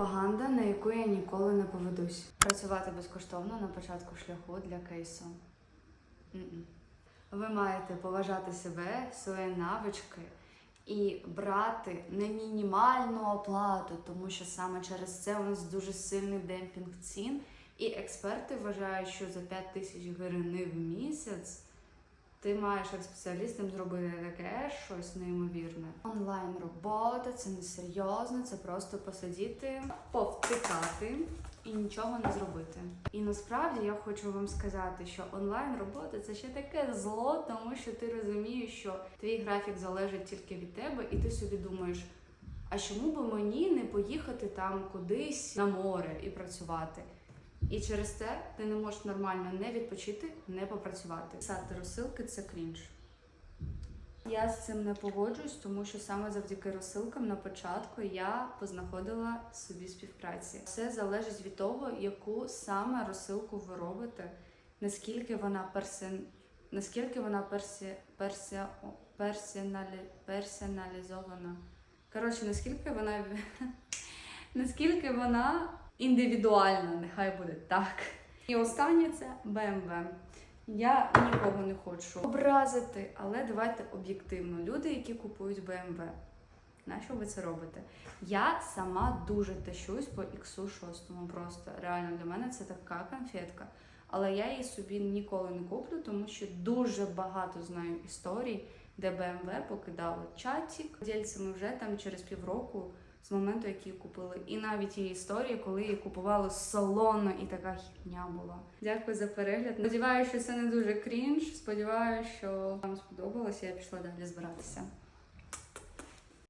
пропаганда, на яку я ніколи не поведусь. Працювати безкоштовно на початку шляху для кейсу. М-м. Ви маєте поважати себе, свої навички і брати не мінімальну оплату, тому що саме через це у нас дуже сильний демпінг цін. І експерти вважають, що за 5 тисяч гривень в місяць ти маєш як спеціалістом зробити таке щось неймовірне. Онлайн робота це не серйозно, це просто посидіти, повтикати і нічого не зробити. І насправді я хочу вам сказати, що онлайн робота це ще таке зло, тому що ти розумієш, що твій графік залежить тільки від тебе, і ти собі думаєш. А чому би мені не поїхати там кудись на море і працювати? І через це ти не можеш нормально не відпочити, не попрацювати. Писати розсилки це крінж. Я з цим не погоджуюсь, тому що саме завдяки розсилкам на початку я познаходила собі співпраці. Все залежить від того, яку саме розсилку ви робите, наскільки вона персен... наскільки вона персі... Персі... о, персоналі... персоналізована. Коротше, наскільки вона наскільки вона індивідуальна, нехай буде так. І останнє це BMW. Я нікого не хочу образити, але давайте об'єктивно. Люди, які купують BMW, на що ви це робите? Я сама дуже тащусь по X6 просто. Реально для мене це така конфетка. Але я її собі ніколи не куплю, тому що дуже багато знаю історій, де BMW покидали чатік дільцями вже там через півроку з моменту, як її купили. І навіть є історії, коли її купували салонно, і така хітня була. Дякую за перегляд. Сподіваюся, що це не дуже крінж. Сподіваюся, що вам сподобалося. Я пішла далі збиратися.